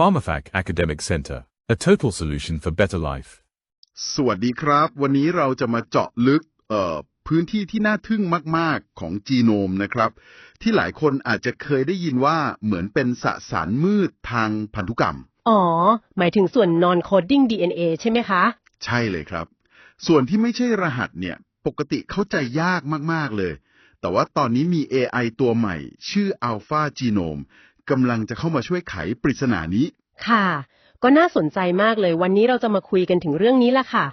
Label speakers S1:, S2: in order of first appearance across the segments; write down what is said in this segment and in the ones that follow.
S1: PharmaFac Academic Center, a total solution for better life.
S2: สวัสดีครับ วันนี้เราจะมาเจาะลึกเอ่อพื้นที่ที่น่าทึ่งมาก ๆ ของจีโนมนะครับ ที่หลายคนอาจจะเคยได้ยินว่าเหมือนเป็นสสารมืดทางพันธุกรรม
S3: อ๋อ หมายถึงส่วน non-coding DNA ใช่ไหมคะ
S2: ใช่เลยครับ ส่วนที่ไม่ใช่รหัสเนี่ย ปกติเข้าใจยากมาก ๆ เลย แต่ว่าตอนนี้มี AI ตัวใหม่ ชื่อ Alpha Genome กำลังจะเข้ามาช่วยไขปริศนานี้
S3: ค่ะ ก็น่าสนใจมากเลยวันนี้เราจะมาคุยกันถึงเรื่องนี้ละค่ะ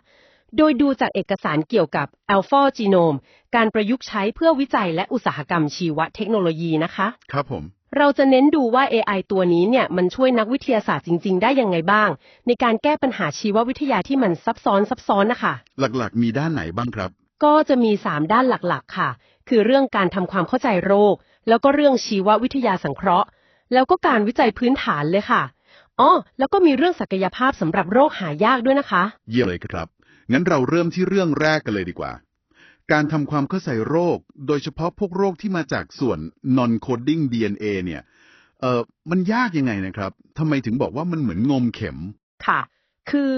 S3: โดยดูจากเอกสารเกี่ยวกับ Alpha Genome การประยุกต์ใช้เพื่อวิจัยและอุตสาหกรรมชีวเทคโนโลยีนะคะ
S2: ครับผม
S3: เราจะเน้นดูว่า AI ตัวนี้เนี่ยมันช่วยนักวิทยาศาสตร์จริง ๆ ได้ยังไงบ้าง ในการแก้ปัญหาชีววิทยาที่มันซับซ้อนซับซ้อนนะคะ
S2: หลักๆ มีด้านไหนบ้างครับ
S3: ก็จะมี 3 ด้านหลักๆ ค่ะ คือเรื่องการทำความเข้าใจโรค แล้วก็เรื่องชีววิทยาสังเคราะห์ แล้วก็การวิจัยพื้นฐานเลยค่ะ อ๋อแล้วก็มีเรื่องศักยภาพสำหรับโรคหายากด้วยนะคะ
S2: เยี่ยมเลยครับ งั้นเราเริ่มที่เรื่องแรกกันเลยดีกว่า การทำความเข้าใจโรค โดยเฉพาะพวกโรคที่มาจากส่วน non-coding DNA เนี่ย เอ่อ มันยากยังไงนะครับ ทำไมถึงบอกว่ามันเหมือนงมเข็ม
S3: ค่ะ คือ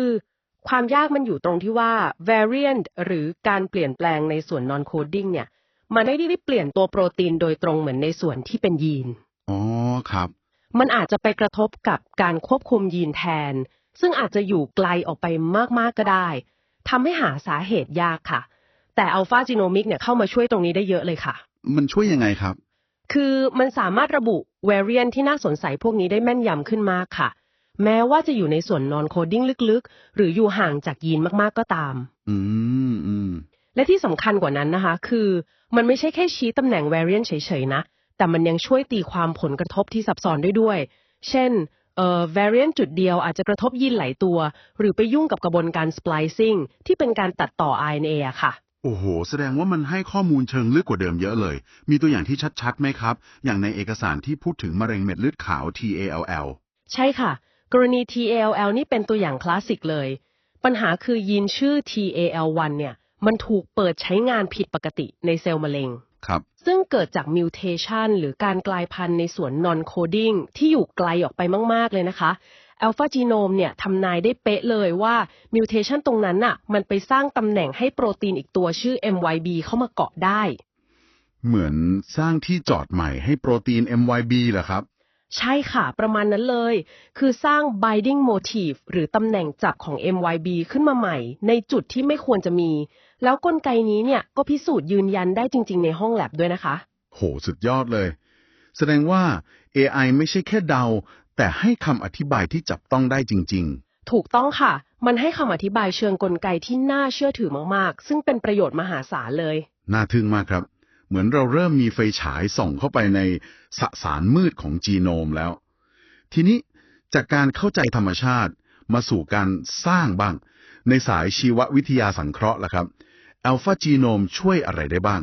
S3: ความยากมันอยู่ตรงที่ว่า variant หรือการเปลี่ยนแปลงในส่วน non-coding เนี่ย มันไม่ได้เปลี่ยนตัวโปรตีนโดยตรงเหมือนในส่วนที่เป็นยีน
S2: อ๋อ ครับ
S3: มันอาจจะไปกระทบกับการควบคุมยีนแทน ซึ่งอาจจะอยู่ไกลออกไปมากๆก็ได้ทำให้หาสาเหตุยากค่ะ แต่อัลฟาจีโนมิกเนี่ยเข้ามาช่วยตรงนี้ได้เยอะเลยค่ะ
S2: มันช่วยยังไงครับ
S3: คือมันสามารถระบุ variant ที่น่าสนใจพวกนี้ได้แม่นยำขึ้นมากค่ะ แม้ว่าจะอยู่ในส่วน non coding ลึกๆ หรืออยู่ห่างจากยีนมากๆก็ตาม
S2: อืมอืม
S3: และที่สำคัญกว่านั้นนะคะ คือ มันไม่ใช่แค่ชี้ตำแหน่ง variant เฉยๆนะ แต่มันยังช่วยตีความผลกระทบที่ซับซ้อนด้วยด้วย เช่นเอ่อ variant จุดเดียวอาจจะกระทบยีนหลายตัว หรือไปยุ่งกับกระบวนการ splicing ที่เป็นการตัดต่อ RNA อะค่ะ
S2: โอ้โห แสดงว่ามันให้ข้อมูลเชิงลึกกว่าเดิมเยอะเลย มีตัวอย่างที่ชัดๆไหมครับ อย่างในเอกสารที่พูดถึงมะเร็งเม็ดเลือดขาว TALL
S3: ใช่ค่ะ กรณี TALL นี่เป็นตัวอย่างคลาสสิกเลย ปัญหาคือยีนชื่อ TAL1 เนี่ย มันถูกเปิดใช้งานผิดปกติในเซลล์มะเร็ง
S2: ครับ
S3: ซึ่งเกิดจากมิวเทชันหรือการกลายพันธุ์ในส่วน non coding ที่อยู่ไกลออกไปมาก ๆ เลยนะคะ Alpha Genome เนี่ยทำนายได้เป๊ะเลยว่ามิวเทชันตรงนั้นน่ะ มันไปสร้างตำแหน่งให้โปรตีนอีกตัวชื่อ MYB เข้ามาเกาะได้
S2: เหมือนสร้างที่จอดใหม่ให้โปรตีน MYB เหรอครับ
S3: ใช่ค่ะ ประมาณนั้นเลย คือสร้าง binding motif หรือตำแหน่งจับของ MYB ขึ้นมาใหม่ ในจุดที่ไม่ควรจะมี แล้วกลไกนี้เนี่ยก็พิสูจน์ยืนยันได้จริง ๆ ในห้องแลบด้วยนะคะ
S2: โห สุดยอดเลย แสดงว่า AI ไม่ใช่แค่เดา แต่ให้คำอธิบายที่จับต้องได้จริง
S3: ถูกต้องค่ะ มันให้คำอธิบายเชิงกลไกที่น่าเชื่อถือมากๆ ซึ่งเป็นประโยชน์มหาศาลเลย
S2: ๆน่าทึ่งมากครับ เหมือนเราเริ่มมีไฟฉายส่องเข้าไปในสสารมืดของจีโนมแล้ว ทีนี้จากการเข้าใจธรรมชาติมาสู่การสร้างบ้าง ในสายชีววิทยาสังเคราะห์ล่ะครับ อัลฟาจีโนมช่วยอะไรได้บ้าง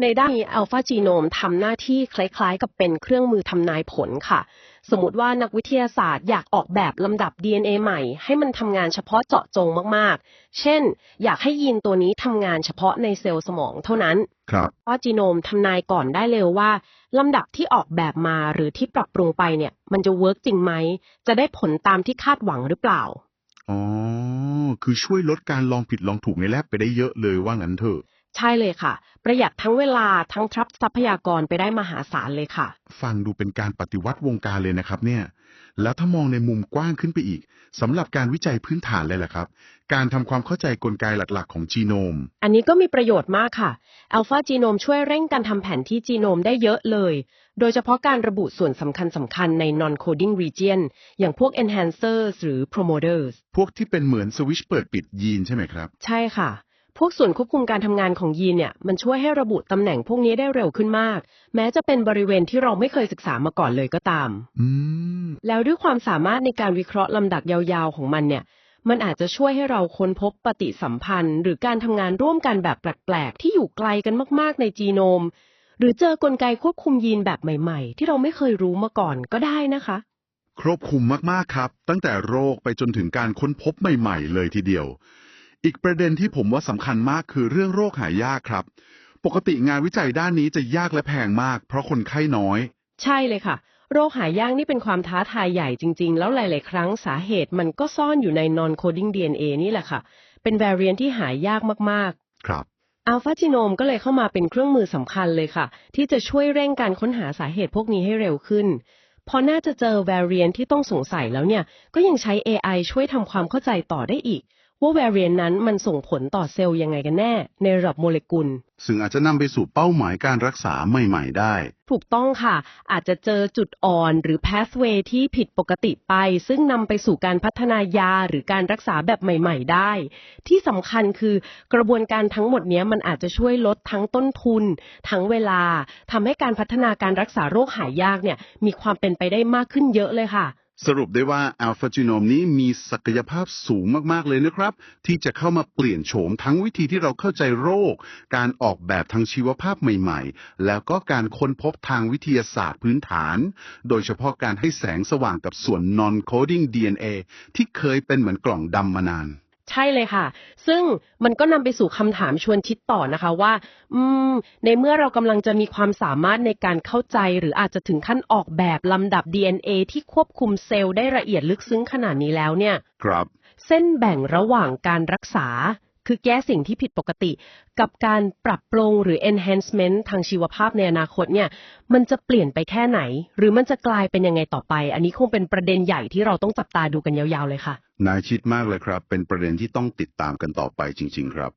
S3: ในด้านนี้อัลฟาจีโนมทำหน้าที่คล้ายๆ กับเป็นเครื่องมือทำนายผลค่ะ สมมติว่านักวิทยาศาสตร์อยากออกแบบลำดับ DNA ใหม่ ให้มันทำงานเฉพาะเจาะจงมากๆ เช่น อยากให้ยีนตัวนี้ทำงานเฉพาะในเซลล์สมองเท่านั้น
S2: ครับ
S3: ว่าจีโนมทำนายก่อนได้เลยว่าลำดับที่ออกแบบมาหรือที่ปรับปรุงไปเนี่ย มันจะเวิร์กจริงไหม จะได้ผลตามที่คาดหวังหรือเปล่า
S2: อ๋อ คือช่วยลดการลองผิดลองถูกในแลบไปได้เยอะเลยว่างั้นเถอะ
S3: ใช่เลยค่ะ ประหยัดทั้งเวลาทั้งทรัพย์ทรัพยากรไปได้มหาศาลเลยค่ะ
S2: ฟังดูเป็นการปฏิวัติวงการเลยนะครับเนี่ย แล้วถ้ามองในมุมกว้างขึ้นไปอีกสำหรับการวิจัยพื้นฐานเลยแหละครับ การทำความเข้าใจกลไกหลักๆ ของจีโนม
S3: อันนี้ก็มีประโยชน์มากค่ะอัลฟาจีโนมช่วยเร่งการทำแผนที่จีโนมได้เยอะเลย โดยเฉพาะการระบุส่วนสำคัญสำคัญใน non-coding region อย่างพวก enhancers หรือ promoters
S2: พวกที่เป็นเหมือนสวิตชเปิดปิดยีนใช่ไหมครับ
S3: ใช่ค่ะ พวกส่วนควบคุมการทำงานของยีนเนี่ยมันช่วยให้ระบุตำแหน่งพวกนี้ได้เร็วขึ้นมาก แม้จะเป็นบริเวณที่เราไม่เคยศึกษามาก่อนเลยก็ตามแล้วด้วยความสามารถในการวิเคราะห์ลำดับยาวๆของมันเนี่ย มันอาจจะช่วยให้เราค้นพบปฏิสัมพันธ์ หรือการทำงานร่วมกันแบบแปลกๆที่อยู่ไกลกันมากๆในจีโนม หรือเจอกลไกควบคุมยีนแบบใหม่ๆ ที่เราไม่เคยรู้มาก่อนก็ได้นะคะ
S2: ครอบคลุมมากๆครับ ตั้งแต่โรคไปจนถึงการค้นพบใหม่ ๆ เลยทีเดียว อีกประเด็นที่ผมว่าสำคัญมากคือเรื่องโรคหายากครับ ปกติงานวิจัยด้านนี้จะยากและแพงมาก เพราะคนไข้น้อย
S3: ใช่เลยค่ะ โรคหายากนี่เป็นความท้าทายใหญ่จริง ๆ แล้วหลาย ๆ ครั้งสาเหตุมันก็ซ่อนอยู่ใน non-coding DNA นี่แหละค่ะ เป็น variant ที่หายากมาก
S2: ครับ
S3: ๆอัลฟาจีโนมก็เลยเข้ามาเป็นเครื่องมือสำคัญเลยค่ะ ที่จะช่วยเร่งการค้นหาสาเหตุพวกนี้ให้เร็วขึ้นพอน่าจะเจอ variant ที่ต้องสงสัยแล้วเนี่ย ก็ยังใช้ AI ช่วยทำความเข้าใจต่อได้อีก ว่า variant นั้นมันส่งผลต่อเซลล์ยังไงกันแน่ ในระดับโมเลกุล
S2: ซึ่งอาจจะนำไปสู่เป้าหมายการรักษาใหม่ ๆ ได้
S3: ถูกต้องค่ะ อาจจะเจอจุดอ่อนหรือ pathway ที่ผิดปกติไป ซึ่งนำไปสู่การพัฒนายาหรือการรักษาแบบใหม่ ๆ ได้ ที่สำคัญคือกระบวนการทั้งหมดเนี้ยมันอาจจะช่วยลดทั้งต้นทุน ทั้งเวลาทำให้การพัฒนาการรักษาโรคหายากเนี่ยมีความเป็นไปได้มากขึ้นเยอะเลยค่ะ
S2: สรุปได้ว่าอัลฟาจีโนมนี้มีศักยภาพสูงมาก ๆ เลยนะครับ ที่จะเข้ามาเปลี่ยนโฉมทั้งวิธีที่เราเข้าใจโรค การออกแบบทางชีวภาพใหม่ ๆ แล้วก็การค้นพบทางวิทยาศาสตร์พื้นฐาน โดยเฉพาะการให้แสงสว่างกับส่วน non-coding DNA ที่เคยเป็นเหมือนกล่องดำมานาน
S3: ใช่เลยค่ะ ซึ่งมันก็นำไปสู่คำถามชวนคิดต่อนะคะว่า อืม ในเมื่อเรากำลังจะมีความสามารถในการเข้าใจ หรืออาจจะถึงขั้นออกแบบลำดับ DNA ที่ควบคุมเซลล์ได้ละเอียดลึกซึ้งขนาดนี้แล้วเนี่ย
S2: ครับ
S3: เส้นแบ่งระหว่างการรักษา คือแก้สิ่งที่ผิดปกติ กับการปรับปรุงหรือ enhancement ทางชีวภาพในอนาคตเนี่ย มันจะเปลี่ยนไปแค่ไหน หรือมันจะกลายเป็นยังไงต่อไป อันนี้คงเป็นประเด็นใหญ่ที่เราต้องจับตาดูกันยาวๆเลยค่ะ
S2: นายชิดมากเลยครับ เป็นประเด็นที่ต้องติดตามกันต่อไปจริง ๆ ครับ